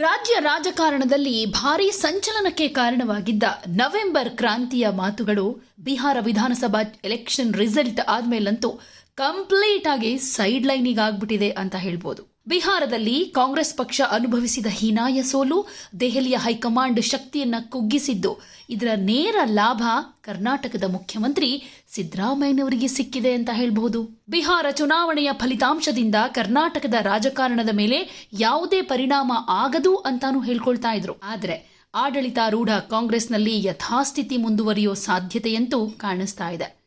ರಾಜ್ಯ ರಾಜಕಾರಣದಲ್ಲಿ ಭಾರೀ ಸಂಚಲನಕ್ಕೆ ಕಾರಣವಾಗಿದ್ದ ನವೆಂಬರ್ ಕ್ರಾಂತಿಯ ಮಾತುಗಳು ಬಿಹಾರ ವಿಧಾನಸಭಾ ಎಲೆಕ್ಷನ್ ರಿಸಲ್ಟ್ ಆದ್ಮೇಲಂತೂ ಕಂಪ್ಲೀಟ್ ಆಗಿ ಸೈಡ್ ಲೈನಿಗೆ ಆಗ್ಬಿಟ್ಟಿದೆ ಅಂತ ಹೇಳ್ಬೋದು. ಬಿಹಾರದಲ್ಲಿ ಕಾಂಗ್ರೆಸ್ ಪಕ್ಷ ಅನುಭವಿಸಿದ ಹೀನಾಯ ಸೋಲು ದೆಹಲಿಯ ಹೈಕಮಾಂಡ್ ಶಕ್ತಿಯನ್ನ ಕುಗ್ಗಿಸಿದ್ದು. ಇದರ ನೇರ ಲಾಭ ಕರ್ನಾಟಕದ ಮುಖ್ಯಮಂತ್ರಿ ಸಿದ್ದರಾಮಯ್ಯನವರಿಗೆ ಸಿಕ್ಕಿದೆ ಅಂತ ಹೇಳಬಹುದು. ಬಿಹಾರ ಚುನಾವಣೆಯ ಫಲಿತಾಂಶದಿಂದ ಕರ್ನಾಟಕದ ರಾಜಕಾರಣದ ಮೇಲೆ ಯಾವುದೇ ಪರಿಣಾಮ ಆಗದು ಅಂತಾನು ಹೇಳ್ಕೊಳ್ತಾ ಇದ್ರು. ಆದರೆ ಆಡಳಿತಾರೂಢ ಕಾಂಗ್ರೆಸ್ನಲ್ಲಿ ಯಥಾಸ್ಥಿತಿ ಮುಂದುವರಿಯೋ ಸಾಧ್ಯತೆಯಂತೂ ಕಾಣಿಸ್ತಾ ಇದೆ.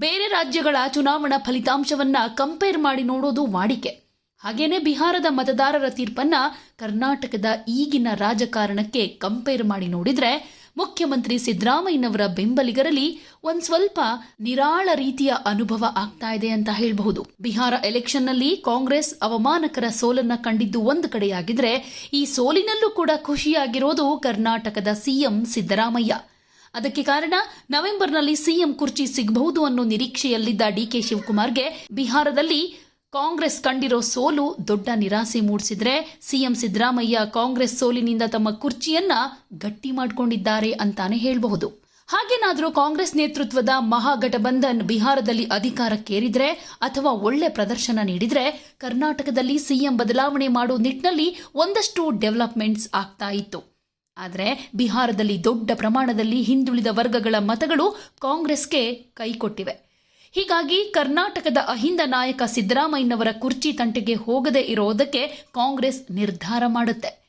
ಬೇರೆ ರಾಜ್ಯಗಳ ಚುನಾವಣಾ ಫಲಿತಾಂಶವನ್ನ ಕಂಪೇರ್ ಮಾಡಿ ನೋಡೋದು ವಾಡಿಕೆ. ಹಾಗೇನೆ ಬಿಹಾರದ ಮತದಾರರ ತೀರ್ಪನ್ನ ಕರ್ನಾಟಕದ ಈಗಿನ ರಾಜಕಾರಣಕ್ಕೆ ಕಂಪೇರ್ ಮಾಡಿ ನೋಡಿದ್ರೆ ಮುಖ್ಯಮಂತ್ರಿ ಸಿದ್ದರಾಮಯ್ಯನವರ ಬೆಂಬಲಿಗರಲ್ಲಿ ಒಂದ್ ಸ್ವಲ್ಪ ನಿರಾಳ ರೀತಿಯ ಅನುಭವ ಆಗ್ತಾ ಇದೆ ಅಂತ ಹೇಳಬಹುದು. ಬಿಹಾರ ಎಲೆಕ್ಷನ್ನಲ್ಲಿ ಕಾಂಗ್ರೆಸ್ ಅವಮಾನಕರ ಸೋಲನ್ನ ಕಂಡಿದ್ದು ಒಂದು ಕಡೆಯಾಗಿದ್ರೆ ಈ ಸೋಲಿನಲ್ಲೂ ಕೂಡ ಖುಷಿಯಾಗಿರೋದು ಕರ್ನಾಟಕದ ಸಿಎಂ ಸಿದ್ದರಾಮಯ್ಯ. ಅದಕ್ಕೆ ಕಾರಣ ನವೆಂಬರ್ನಲ್ಲಿ ಸಿಎಂ ಕುರ್ಚಿ ಸಿಗಬಹುದು ಅನ್ನೋ ನಿರೀಕ್ಷೆಯಲ್ಲಿದ್ದ ಡಿಕೆ ಶಿವಕುಮಾರ್ಗೆ ಬಿಹಾರದಲ್ಲಿ ಕಾಂಗ್ರೆಸ್ ಕಂಡಿರೋ ಸೋಲು ದೊಡ್ಡ ನಿರಾಸೆ ಮೂಡಿಸಿದ್ರೆ ಸಿಎಂ ಸಿದ್ದರಾಮಯ್ಯ ಕಾಂಗ್ರೆಸ್ ಸೋಲಿನಿಂದ ತಮ್ಮ ಕುರ್ಚಿಯನ್ನ ಗಟ್ಟಿ ಮಾಡಿಕೊಂಡಿದ್ದಾರೆ ಅಂತಾನೆ ಹೇಳಬಹುದು. ಹಾಗೇನಾದರೂ ಕಾಂಗ್ರೆಸ್ ನೇತೃತ್ವದ ಮಹಾಗಠಬಂಧನ್ ಬಿಹಾರದಲ್ಲಿ ಅಧಿಕಾರಕ್ಕೇರಿದ್ರೆ ಅಥವಾ ಒಳ್ಳೆ ಪ್ರದರ್ಶನ ನೀಡಿದ್ರೆ ಕರ್ನಾಟಕದಲ್ಲಿ ಸಿಎಂ ಬದಲಾವಣೆ ಮಾಡೋ ನಿಟ್ಟಿನಲ್ಲಿ ಒಂದಷ್ಟು ಡೆವಲಪ್ಮೆಂಟ್ಸ್ ಆಗ್ತಾ ಇತ್ತು. ಆದರೆ ಬಿಹಾರದಲ್ಲಿ ದೊಡ್ಡ ಪ್ರಮಾಣದಲ್ಲಿ ಹಿಂದುಳಿದ ವರ್ಗಗಳ ಮತಗಳು ಕಾಂಗ್ರೆಸ್ಗೆ ಕೈಕೊಟ್ಟಿವೆ ಹೀಗಾಗಿ ಕರ್ನಾಟಕದ ಅಹಿಂದ ನಾಯಕ ಸಿದ್ದರಾಮಯ್ಯನವರ ಕುರ್ಚಿ ತಂಟೆಗೆ ಹೋಗದೇ ಇರೋದಕ್ಕೆ ಕಾಂಗ್ರೆಸ್ ನಿರ್ಧಾರ ಮಾಡುತ್ತೆ.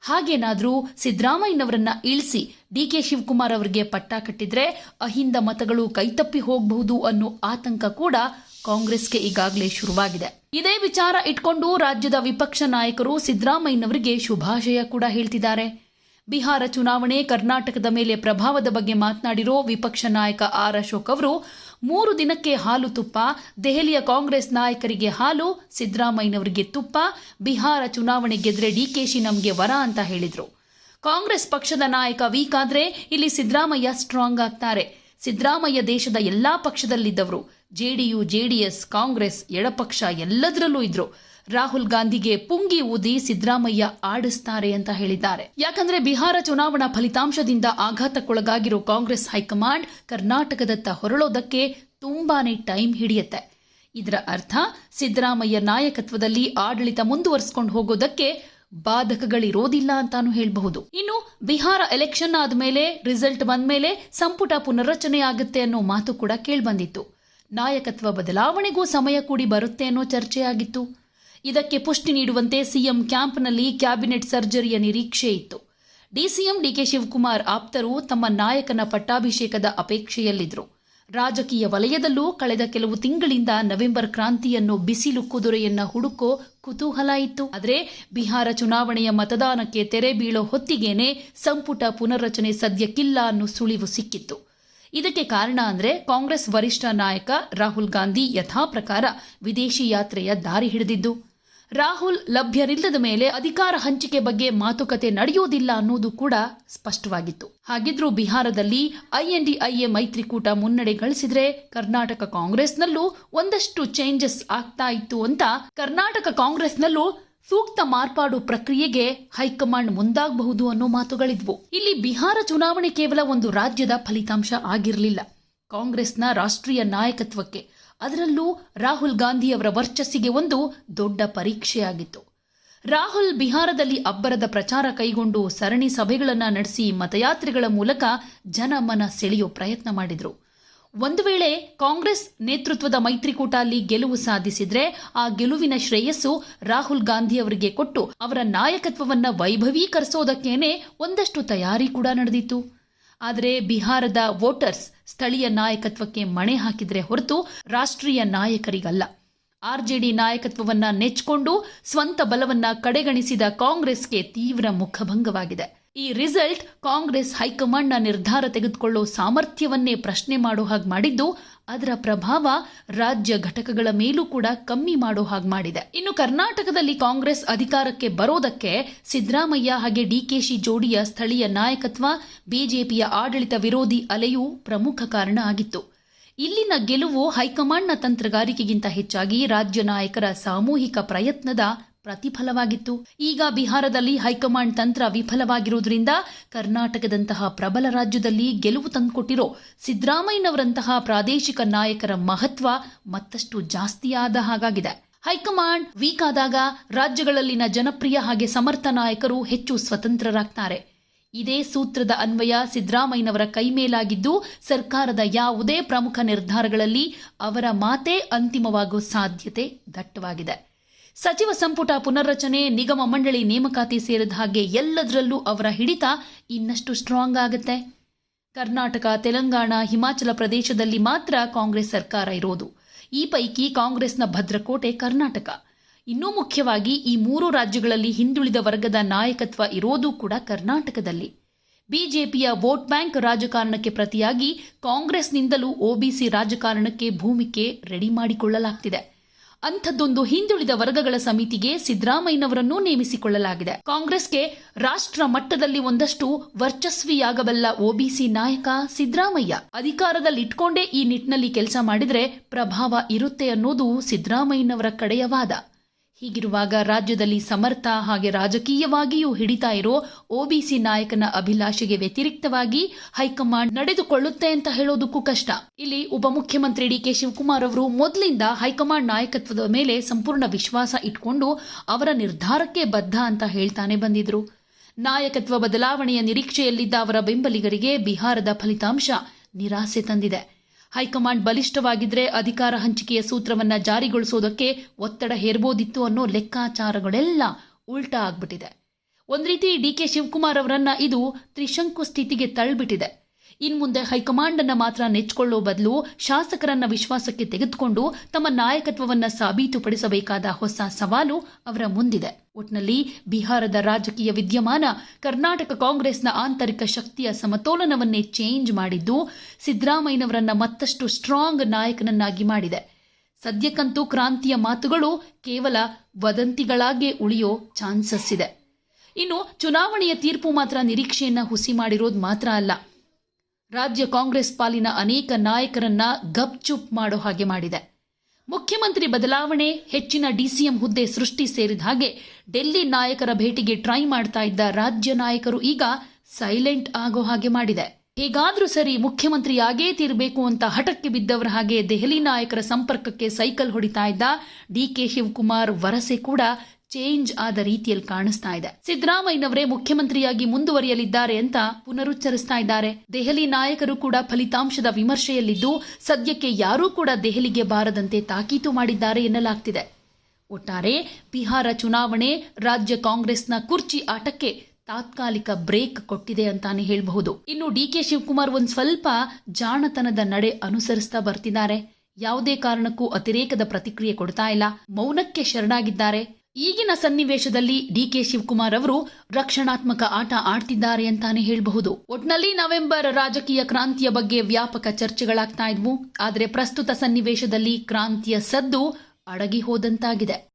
ಹಾಗೇನಾದರೂ ಸಿದ್ದರಾಮಯ್ಯನವರನ್ನ ಇಳಿಸಿ ಡಿ ಕೆ ಶಿವಕುಮಾರ್ ಅವರಿಗೆ ಪಟ್ಟ ಕಟ್ಟಿದ್ರೆ ಅಹಿಂದ ಮತಗಳು ಕೈತಪ್ಪಿ ಹೋಗಬಹುದು ಅನ್ನೋ ಆತಂಕ ಕೂಡ ಕಾಂಗ್ರೆಸ್ಗೆ ಈಗಾಗಲೇ ಶುರುವಾಗಿದೆ. ಇದೇ ವಿಚಾರ ಇಟ್ಕೊಂಡು ರಾಜ್ಯದ ವಿಪಕ್ಷ ನಾಯಕರು ಸಿದ್ದರಾಮಯ್ಯನವರಿಗೆ ಶುಭಾಶಯ ಕೂಡ ಹೇಳ್ತಿದ್ದಾರೆ. ಬಿಹಾರ ಚುನಾವಣೆ ಕರ್ನಾಟಕದ ಮೇಲೆ ಪ್ರಭಾವದ ಬಗ್ಗೆ ಮಾತನಾಡಿರೋ ವಿಪಕ್ಷ ನಾಯಕ ಆರ್ ಅಶೋಕ್ ಅವರು ಮೂರು ದಿನಕ್ಕೆ ಹಾಲು ತುಪ್ಪ, ದೆಹಲಿಯ ಕಾಂಗ್ರೆಸ್ ನಾಯಕರಿಗೆ ಹಾಲು, ಸಿದ್ದರಾಮಯ್ಯನವರಿಗೆ ತುಪ್ಪ, ಬಿಹಾರ ಚುನಾವಣೆ ಗೆದ್ರೆ ಡಿಕೆಶಿ ನಮಗೆ ವರ ಅಂತ ಹೇಳಿದರು. ಕಾಂಗ್ರೆಸ್ ಪಕ್ಷದ ನಾಯಕ ವೀಕ್ ಆದರೆ ಇಲ್ಲಿ ಸಿದ್ದರಾಮಯ್ಯ ಸ್ಟ್ರಾಂಗ್ ಆಗ್ತಾರೆ. ಸಿದ್ದರಾಮಯ್ಯ ದೇಶದ ಎಲ್ಲಾ ಪಕ್ಷದಲ್ಲಿದ್ದವರು. ಜೆಡಿಯು, ಜೆಡಿಎಸ್, ಕಾಂಗ್ರೆಸ್, ಎಡಪಕ್ಷ ಎಲ್ಲದರಲ್ಲೂ ಇದ್ರು. ರಾಹುಲ್ ಗಾಂಧಿಗೆ ಪುಂಗಿ ಊದಿ ಸಿದ್ದರಾಮಯ್ಯ ಆಡಿಸ್ತಾರೆ ಅಂತ ಹೇಳಿದ್ದಾರೆ. ಯಾಕಂದ್ರೆ ಬಿಹಾರ ಚುನಾವಣಾ ಫಲಿತಾಂಶದಿಂದ ಆಘಾತಕ್ಕೊಳಗಾಗಿರೋ ಕಾಂಗ್ರೆಸ್ ಹೈಕಮಾಂಡ್ ಕರ್ನಾಟಕದತ್ತ ಹೊರಳೋದಕ್ಕೆ ತುಂಬಾನೇ ಟೈಮ್ ಹಿಡಿಯುತ್ತೆ. ಇದರ ಅರ್ಥ, ಸಿದ್ದರಾಮಯ್ಯ ನಾಯಕತ್ವದಲ್ಲಿ ಆಡಳಿತ ಮುಂದುವರಿಸಿಕೊಂಡು ಹೋಗೋದಕ್ಕೆ ಬಾಧಕಗಳಿರೋದಿಲ್ಲ ಅಂತಾನು ಹೇಳಬಹುದು. ಇನ್ನು ಬಿಹಾರ ಎಲೆಕ್ಷನ್ ಆದ್ಮೇಲೆ, ರಿಸಲ್ಟ್ ಬಂದ್ಮೇಲೆ ಸಂಪುಟ ಪುನರ್ರಚನೆ ಆಗುತ್ತೆ ಅನ್ನೋ ಮಾತು ಕೂಡ ಕೇಳ್ಬಂದಿತ್ತು. ನಾಯಕತ್ವ ಬದಲಾವಣೆಗೂ ಸಮಯ ಕೂಡಿ ಬರುತ್ತೆ ಅನ್ನೋ ಚರ್ಚೆಯಾಗಿತ್ತು ಇದಕ್ಕೆ ಪುಷ್ಟಿ ನೀಡುವಂತೆ ಸಿಎಂ ಕ್ಯಾಂಪ್ನಲ್ಲಿ ಕ್ಯಾಬಿನೆಟ್ ಸರ್ಜರಿಯ ನಿರೀಕ್ಷೆ ಇತ್ತು. ಡಿಸಿಎಂ ಡಿಕೆ ಶಿವಕುಮಾರ್ ಆಪ್ತರು ತಮ್ಮ ನಾಯಕನ ಪಟ್ಟಾಭಿಷೇಕದ ಅಪೇಕ್ಷೆಯಲ್ಲಿದ್ದರು ರಾಜಕೀಯ ವಲಯದಲ್ಲೂ ಕಳೆದ ಕೆಲವು ತಿಂಗಳಿಂದ ನವೆಂಬರ್ ಕ್ರಾಂತಿಯನ್ನು ಬಿಸಿಲು ಕುದುರೆಯನ್ನ ಹುಡುಕೋ ಕುತೂಹಲ ಇತ್ತು. ಆದರೆ ಬಿಹಾರ ಚುನಾವಣೆಯ ಮತದಾನಕ್ಕೆ ತೆರೆ ಬೀಳೋ ಹೊತ್ತಿಗೇನೆ ಸಂಪುಟ ಪುನರ್ರಚನೆ ಸದ್ಯಕ್ಕಿಲ್ಲ ಅನ್ನೋ ಸುಳಿವು ಸಿಕ್ಕಿತ್ತು. ಇದಕ್ಕೆ ಕಾರಣ ಅಂದರೆ ಕಾಂಗ್ರೆಸ್ ವರಿಷ್ಠ ನಾಯಕ ರಾಹುಲ್ ಗಾಂಧಿ ಯಥಾ ಪ್ರಕಾರ ವಿದೇಶಿ ಯಾತ್ರೆಯ ದಾರಿ ಹಿಡಿದಿದ್ದು. ರಾಹುಲ್ ಲಭ್ಯರಿಲ್ಲದ ಮೇಲೆ ಅಧಿಕಾರ ಹಂಚಿಕೆ ಬಗ್ಗೆ ಮಾತುಕತೆ ನಡೆಯುವುದಿಲ್ಲ ಅನ್ನೋದು ಕೂಡ ಸ್ಪಷ್ಟವಾಗಿತ್ತು. ಹಾಗಿದ್ರೂ ಬಿಹಾರದಲ್ಲಿ ಐಎನ್ಡಿಐಎ ಮೈತ್ರಿಕೂಟ ಮುನ್ನಡೆ ಗಳಿಸಿದ್ರೆ ಕರ್ನಾಟಕ ಕಾಂಗ್ರೆಸ್ನಲ್ಲೂ ಒಂದಷ್ಟು ಚೇಂಜಸ್ ಆಗ್ತಾ ಇತ್ತು ಅಂತ ಕರ್ನಾಟಕ ಕಾಂಗ್ರೆಸ್ನಲ್ಲೂ ಸೂಕ್ತ ಮಾರ್ಪಾಡು ಪ್ರಕ್ರಿಯೆಗೆ ಹೈಕಮಾಂಡ್ ಮುಂದಾಗಬಹುದು ಅನ್ನೋ ಮಾತುಗಳಿದ್ವು. ಇಲ್ಲಿ ಬಿಹಾರ ಚುನಾವಣೆ ಕೇವಲ ಒಂದು ರಾಜ್ಯದ ಫಲಿತಾಂಶ ಆಗಿರಲಿಲ್ಲ. ಕಾಂಗ್ರೆಸ್ನ ರಾಷ್ಟ್ರೀಯ ನಾಯಕತ್ವಕ್ಕೆ. ಅದರಲ್ಲೂ ರಾಹುಲ್ ಗಾಂಧಿಯವರ ವರ್ಚಸ್ಸಿಗೆ ಒಂದು ದೊಡ್ಡ ಪರೀಕ್ಷೆಯಾಗಿತ್ತು. ರಾಹುಲ್ ಬಿಹಾರದಲ್ಲಿ ಅಬ್ಬರದ ಪ್ರಚಾರ ಕೈಗೊಂಡು ಸರಣಿ ಸಭೆಗಳನ್ನು ನಡೆಸಿ ಮತಯಾತ್ರೆಗಳ ಮೂಲಕ ಜನಮನ ಸೆಳೆಯೋ ಪ್ರಯತ್ನ ಮಾಡಿದ್ರು. ಒಂದು ವೇಳೆ ಕಾಂಗ್ರೆಸ್ ನೇತೃತ್ವದ ಮೈತ್ರಿಕೂಟ ಅಲ್ಲಿ ಗೆಲುವು ಸಾಧಿಸಿದ್ರೆ ಆ ಗೆಲುವಿನ ಶ್ರೇಯಸ್ಸು ರಾಹುಲ್ ಗಾಂಧಿ ಅವರಿಗೆ ಕೊಟ್ಟು ಅವರ ನಾಯಕತ್ವವನ್ನ ವೈಭವೀಕರಿಸೋದಕ್ಕೇನೆ ಒಂದಷ್ಟು ತಯಾರಿ ಕೂಡ ನಡೆದಿತ್ತು. ಆದರೆ ಬಿಹಾರದ ವೋಟರ್ಸ್ ಸ್ಥಳೀಯ ನಾಯಕತ್ವಕ್ಕೆ ಮಣೆ ಹಾಕಿದ್ರೆ ಹೊರತು ರಾಷ್ಟ್ರೀಯ ನಾಯಕರಿಗಲ್ಲ. ಆರ್ಜೆಡಿ ನಾಯಕತ್ವವನ್ನ ನೆಚ್ಚಿಕೊಂಡು ಸ್ವಂತ ಬಲವನ್ನ ಕಡೆಗಣಿಸಿದ ಕಾಂಗ್ರೆಸ್ಗೆ ತೀವ್ರ ಮುಖಭಂಗವಾಗಿದೆ. ಈ ರಿಸಲ್ಟ್ ಕಾಂಗ್ರೆಸ್ ಹೈಕಮಾಂಡ್ನ ನಿರ್ಧಾರ ತೆಗೆದುಕೊಳ್ಳೋ ಸಾಮರ್ಥ್ಯವನ್ನೇ ಪ್ರಶ್ನೆ ಮಾಡೋ ಹಾಗೆ ಮಾಡಿದ್ದು, ಅದರ ಪ್ರಭಾವ ರಾಜ್ಯ ಘಟಕಗಳ ಮೇಲೂ ಕೂಡ ಕಮ್ಮಿ ಮಾಡೋ ಹಾಗೆ ಮಾಡಿದೆ. ಇನ್ನು ಕರ್ನಾಟಕದಲ್ಲಿ ಕಾಂಗ್ರೆಸ್ ಅಧಿಕಾರಕ್ಕೆ ಬರೋದಕ್ಕೆ ಸಿದ್ದರಾಮಯ್ಯ ಹಾಗೆ ಡಿಕೆಶಿ ಜೋಡಿಯ ಸ್ಥಳೀಯ ನಾಯಕತ್ವ, ಬಿಜೆಪಿಯ ಆಡಳಿತ ವಿರೋಧಿ ಅಲೆಯೂ ಪ್ರಮುಖ ಕಾರಣ ಆಗಿತ್ತು. ಇಲ್ಲಿನ ಗೆಲುವು ಹೈಕಮಾಂಡ್ನ ತಂತ್ರಗಾರಿಕೆಗಿಂತ ಹೆಚ್ಚಾಗಿ ರಾಜ್ಯ ನಾಯಕರ ಸಾಮೂಹಿಕ ಪ್ರಯತ್ನದ ಪ್ರತಿಫಲವಾಗಿತ್ತು. ಈಗ ಬಿಹಾರದಲ್ಲಿ ಹೈಕಮಾಂಡ್ ತಂತ್ರ ವಿಫಲವಾಗಿರುವುದರಿಂದ ಕರ್ನಾಟಕದಂತಹ ಪ್ರಬಲ ರಾಜ್ಯದಲ್ಲಿ ಗೆಲುವು ತಂದುಕೊಟ್ಟಿರೋ ಸಿದ್ದರಾಮಯ್ಯನವರಂತಹ ಪ್ರಾದೇಶಿಕ ನಾಯಕರ ಮಹತ್ವ ಮತ್ತಷ್ಟು ಜಾಸ್ತಿಯಾದ ಹಾಗಾಗಿದೆ. ಹೈಕಮಾಂಡ್ ವೀಕ್ ಆದಾಗ ರಾಜ್ಯಗಳಲ್ಲಿನ ಜನಪ್ರಿಯ ಹಾಗೆ ಸಮರ್ಥ ನಾಯಕರು ಹೆಚ್ಚು ಸ್ವತಂತ್ರರಾಗ್ತಾರೆ. ಇದೇ ಸೂತ್ರದ ಅನ್ವಯ ಸಿದ್ದರಾಮಯ್ಯನವರ ಕೈಮೇಲಾಗಿದ್ದು ಸರ್ಕಾರದ ಯಾವುದೇ ಪ್ರಮುಖ ನಿರ್ಧಾರಗಳಲ್ಲಿ ಅವರ ಮಾತೇ ಅಂತಿಮವಾಗುವ ಸಾಧ್ಯತೆ ದಟ್ಟವಾಗಿದೆ. ಸಚಿವ ಸಂಪುಟ ಪುನರ್ರಚನೆ, ನಿಗಮ ಮಂಡಳಿ ನೇಮಕಾತಿ ಸೇರಿದ ಹಾಗೆ ಎಲ್ಲದರಲ್ಲೂ ಅವರ ಹಿಡಿತ ಇನ್ನಷ್ಟು ಸ್ಟ್ರಾಂಗ್ ಆಗುತ್ತೆ. ಕರ್ನಾಟಕ, ತೆಲಂಗಾಣ, ಹಿಮಾಚಲ ಪ್ರದೇಶದಲ್ಲಿ ಮಾತ್ರ ಕಾಂಗ್ರೆಸ್ ಸರ್ಕಾರ ಇರೋದು. ಈ ಪೈಕಿ ಕಾಂಗ್ರೆಸ್ನ ಭದ್ರಕೋಟೆ ಕರ್ನಾಟಕ. ಇನ್ನೂ ಮುಖ್ಯವಾಗಿ ಈ ಮೂರು ರಾಜ್ಯಗಳಲ್ಲಿ ಹಿಂದುಳಿದ ವರ್ಗದ ನಾಯಕತ್ವ ಇರೋದು ಕೂಡ ಕರ್ನಾಟಕದಲ್ಲಿ. ಬಿಜೆಪಿಯ ವೋಟ್ ಬ್ಯಾಂಕ್ ರಾಜಕಾರಣಕ್ಕೆ ಪ್ರತಿಯಾಗಿ ಕಾಂಗ್ರೆಸ್ನಿಂದಲೂ ಒಬಿಸಿ ರಾಜಕಾರಣಕ್ಕೆ ಭೂಮಿಕೆ ರೆಡಿ ಮಾಡಿಕೊಳ್ಳಲಾಗ್ತಿದೆ. ಅಂಥದ್ದೊಂದು ಹಿಂದುಳಿದ ವರ್ಗಗಳ ಸಮಿತಿಗೆ ಸಿದ್ದರಾಮಯ್ಯನವರನ್ನೂ ನೇಮಿಸಿಕೊಳ್ಳಲಾಗಿದೆ. ಕಾಂಗ್ರೆಸ್ಗೆ ರಾಷ್ಟ್ರ ಮಟ್ಟದಲ್ಲಿ ಒಂದಷ್ಟು ವರ್ಚಸ್ವಿಯಾಗಬಲ್ಲ ಒಬಿಸಿ ನಾಯಕ ಸಿದ್ದರಾಮಯ್ಯ. ಅಧಿಕಾರದಲ್ಲಿ ಇಟ್ಕೊಂಡೇ ಈ ನಿಟ್ಟಿನಲ್ಲಿ ಕೆಲಸ ಮಾಡಿದ್ರೆ ಪ್ರಭಾವ ಇರುತ್ತೆ ಅನ್ನೋದು ಸಿದ್ದರಾಮಯ್ಯನವರ ಕಡೆಯ ವಾದ. ಹೀಗಿರುವಾಗ ರಾಜ್ಯದಲ್ಲಿ ಸಮರ್ಥ ಹಾಗೆ ರಾಜಕೀಯವಾಗಿಯೂ ಹಿಡಿತಾ ಇರೋ ಒಬಿಸಿ ನಾಯಕನ ಅಭಿಲಾಷೆಗೆ ವ್ಯತಿರಿಕ್ತವಾಗಿ ಹೈಕಮಾಂಡ್ ನಡೆದುಕೊಳ್ಳುತ್ತೆ ಅಂತ ಹೇಳೋದಕ್ಕೂ ಕಷ್ಟ. ಇಲ್ಲಿ ಉಪಮುಖ್ಯಮಂತ್ರಿ ಡಿ ಕೆ ಶಿವಕುಮಾರ್ ಅವರು ಮೊದಲಿಂದ ಹೈಕಮಾಂಡ್ ನಾಯಕತ್ವದ ಮೇಲೆ ಸಂಪೂರ್ಣ ವಿಶ್ವಾಸ ಇಟ್ಕೊಂಡು ಅವರ ನಿರ್ಧಾರಕ್ಕೆ ಬದ್ಧ ಅಂತ ಹೇಳ್ತಾನೆ ಬಂದಿದ್ರು. ನಾಯಕತ್ವ ಬದಲಾವಣೆಯ ನಿರೀಕ್ಷೆಯಲ್ಲಿದ್ದ ಅವರ ಬೆಂಬಲಿಗರಿಗೆ ಬಿಹಾರದ ಫಲಿತಾಂಶ ನಿರಾಸೆ ತಂದಿದೆ. ಹೈಕಮಾಂಡ್ ಬಲಿಷ್ಠವಾಗಿದ್ರೆ ಅಧಿಕಾರ ಹಂಚಿಕೆಯ ಸೂತ್ರವನ್ನ ಜಾರಿಗೊಳಿಸೋದಕ್ಕೆ ಒತ್ತಡ ಹೇರ್ಬೋದಿತ್ತು ಅನ್ನೋ ಲೆಕ್ಕಾಚಾರಗಳೆಲ್ಲ ಉಲ್ಟಾ ಆಗ್ಬಿಟ್ಟಿದೆ. ಒಂದ್ ರೀತಿ ಡಿ ಕೆ ಶಿವಕುಮಾರ್ ಅವರನ್ನ ಇದು ತ್ರಿಶಂಕು ಸ್ಥಿತಿಗೆ ತಳ್ಳಿಬಿಟ್ಟಿದೆ. ಇನ್ಮುಂದೆ ಹೈಕಮಾಂಡ್ ಅನ್ನ ಮಾತ್ರ ನೆಚ್ಕೊಳ್ಳೋ ಬದಲು ಶಾಸಕರನ್ನ ವಿಶ್ವಾಸಕ್ಕೆ ತೆಗೆದುಕೊಂಡು ತಮ್ಮ ನಾಯಕತ್ವವನ್ನ ಸಾಬೀತುಪಡಿಸಬೇಕಾದ ಹೊಸ ಸವಾಲು ಅವರ ಮುಂದಿದೆ. ಒಟ್ನಲ್ಲಿ ಬಿಹಾರದ ರಾಜಕೀಯ ವಿದ್ಯಮಾನ ಕರ್ನಾಟಕ ಕಾಂಗ್ರೆಸ್ನ ಆಂತರಿಕ ಶಕ್ತಿಯ ಸಮತೋಲನವನ್ನೇ ಚೇಂಜ್ ಮಾಡಿದ್ದು ಸಿದ್ದರಾಮಯ್ಯನವರನ್ನ ಮತ್ತಷ್ಟು ಸ್ಟ್ರಾಂಗ್ ನಾಯಕನನ್ನಾಗಿ ಮಾಡಿದೆ. ಸದ್ಯಕ್ಕಂತೂ ಕ್ರಾಂತಿಯ ಮಾತುಗಳು ಕೇವಲ ವದಂತಿಗಳಾಗೇ ಉಳಿಯೋ ಚಾನ್ಸಸ್ ಇದೆ ಇನ್ನು ಚುನಾವಣೆಯ ತೀರ್ಪು ಮಾತ್ರ ನಿರೀಕ್ಷೆಯನ್ನ ಹುಸಿ ಮಾಡಿರೋದು ಮಾತ್ರ ಅಲ್ಲ. ರಾಜ್ಯ ಕಾಂಗ್ರೆಸ್ ಪಾಲಿನ ಅನೇಕ ನಾಯಕರನ್ನ ಗಪ್ಚುಪ್ ಮಾಡೋ ಹಾಗೆ ಮಾಡಿದೆ. ಮುಖ್ಯಮಂತ್ರಿ ಬದಲಾವಣೆ, ಹೆಚ್ಚಿನ ಡಿಸಿಎಂ ಹುದ್ದೆ ಸೃಷ್ಟಿ ಸೇರಿದ ಹಾಗೆ ಡೆಲ್ಲಿ ನಾಯಕರ ಭೇಟಿಗೆ ಟ್ರೈ ಮಾಡ್ತಾ ಇದ್ದ ರಾಜ್ಯ ನಾಯಕರು ಈಗ ಸೈಲೆಂಟ್ ಆಗೋ ಹಾಗೆ ಮಾಡಿದೆ. ಹೇಗಾದ್ರೂ ಸರಿ ಮುಖ್ಯಮಂತ್ರಿಯಾಗೇ ತೀರಬೇಕು ಅಂತ ಹಠಕ್ಕೆ ಬಿದ್ದವರ ಹಾಗೆ ದೆಹಲಿ ನಾಯಕರ ಸಂಪರ್ಕಕ್ಕೆ ಸೈಕಲ್ ಹೊಡಿತಾ ಇದ್ದ ಡಿಕೆ ಶಿವಕುಮಾರ್ ವರಸೆ ಕೂಡ ಚೇಂಜ್ ಆದ ರೀತಿಯಲ್ಲಿ ಕಾಣಿಸ್ತಾ ಇದೆ. ಸಿದ್ದರಾಮಯ್ಯನವರೇ ಮುಖ್ಯಮಂತ್ರಿಯಾಗಿ ಮುಂದುವರಿಯಲಿದ್ದಾರೆ ಅಂತ ಪುನರುಚ್ಚರಿಸ್ತಾ ಇದ್ದಾರೆ. ದೆಹಲಿ ನಾಯಕರು ಕೂಡ ಫಲಿತಾಂಶದ ವಿಮರ್ಶೆಯಲ್ಲಿದ್ದು, ಸದ್ಯಕ್ಕೆ ಯಾರೂ ಕೂಡ ದೆಹಲಿಗೆ ಬಾರದಂತೆ ತಾಕೀತು ಮಾಡಿದ್ದಾರೆ ಎನ್ನಲಾಗ್ತಿದೆ. ಒಟ್ಟಾರೆ, ಬಿಹಾರ ಚುನಾವಣೆ ರಾಜ್ಯ ಕಾಂಗ್ರೆಸ್ನ ಕುರ್ಚಿ ಆಟಕ್ಕೆ ತಾತ್ಕಾಲಿಕ ಬ್ರೇಕ್ ಕೊಟ್ಟಿದೆ ಅಂತಾನೆ ಹೇಳಬಹುದು. ಇನ್ನು ಡಿ ಕೆ ಶಿವಕುಮಾರ್ ಒಂದ್ ಸ್ವಲ್ಪ ಜಾಣತನದ ನಡೆ ಅನುಸರಿಸ್ತಾ ಬರ್ತಿದ್ದಾರೆ. ಯಾವುದೇ ಕಾರಣಕ್ಕೂ ಅತಿರೇಕದ ಪ್ರತಿಕ್ರಿಯೆ ಕೊಡ್ತಾ ಇಲ್ಲ. ಮೌನಕ್ಕೆ ಶರಣಾಗಿದ್ದಾರೆ. ಈಗಿನ ಸನ್ನಿವೇಶದಲ್ಲಿ ಡಿಕೆ ಶಿವಕುಮಾರ್ ಅವರು ರಕ್ಷಣಾತ್ಮಕ ಆಟ ಆಡ್ತಿದ್ದಾರೆ ಅಂತಾನೆ ಹೇಳಬಹುದು. ಒಟ್ನಲ್ಲಿ ನವೆಂಬರ್ ರಾಜಕೀಯ ಕ್ರಾಂತಿಯ ಬಗ್ಗೆ ವ್ಯಾಪಕ ಚರ್ಚೆಗಳಾಗ್ತಾ ಇದ್ವು. ಆದರೆ ಪ್ರಸ್ತುತ ಸನ್ನಿವೇಶದಲ್ಲಿ ಕ್ರಾಂತಿಯ ಸದ್ದು ಅಡಗಿ ಹೋದಂತಾಗಿದೆ.